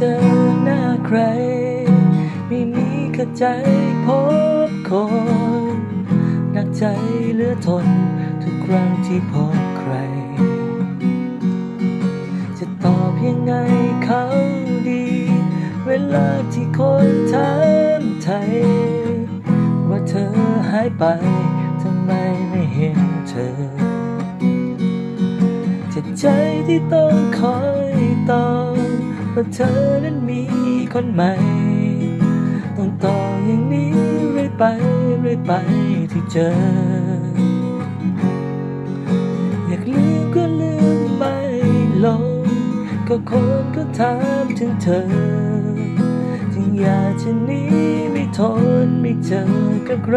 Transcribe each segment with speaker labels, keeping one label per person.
Speaker 1: เจอหน้าใคร ไม่มีขัดใจพบคนหนักใจเหลือทน ทุกครั้งที่พบใคร จะตอบยังไงเขาดี เวลาที่คนถามไทย ว่าเธอหายไปทำไมไม่เห็นเธอจ็บใจที่ต้องคอยตอบ ว่าเธอนั้นมีคนใหม่ ต้องต่ออย่างนี้เรื่อยไปเรื่อยไปที่เจอ อยากลืมก็ลืมไม่ลง ก็คนก็ถามถึงเธอ จึงอยากจะหนีไม่ทนไม่เจอกับใคร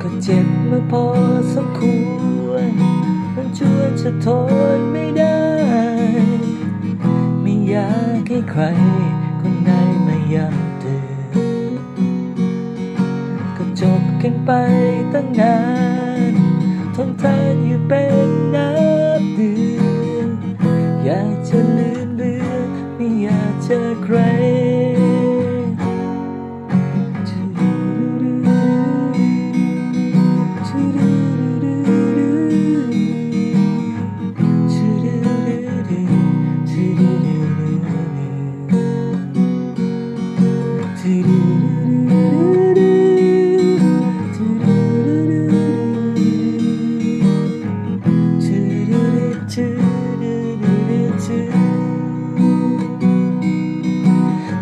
Speaker 1: ก็เจ็บมาพอสมควรมันชวนจะทน กให้ใครคนใดมาย้ำเตือนก็จบกันไปตั้งนานทนทานอยู่เป็นนาน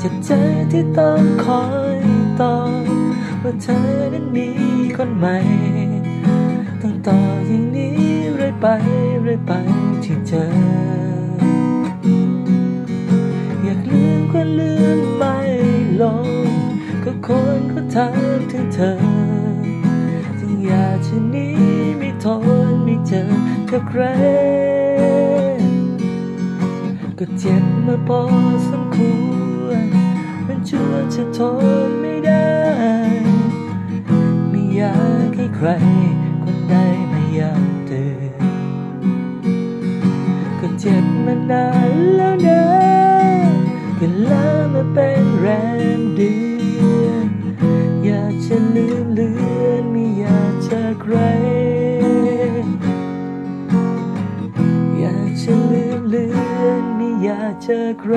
Speaker 1: จ็บใจที่ต้องคอยตอบว่าเธอนั้นมีคนใหม่ต้องต่ออย่างนี้เรื่อยไปเรื่อยไปที่เจอ ถามถึงเธอจึงอยากจะหนีไม่ทนไม่เจอกับใคร ก็เจ็บมาพอสมควร มันชวนจะทนไม่ได้ ไม่อยากให้ใคร คนใดมาย้ำเตือนก็เจ็บมานาน เลือนไม่อยากเจอใคร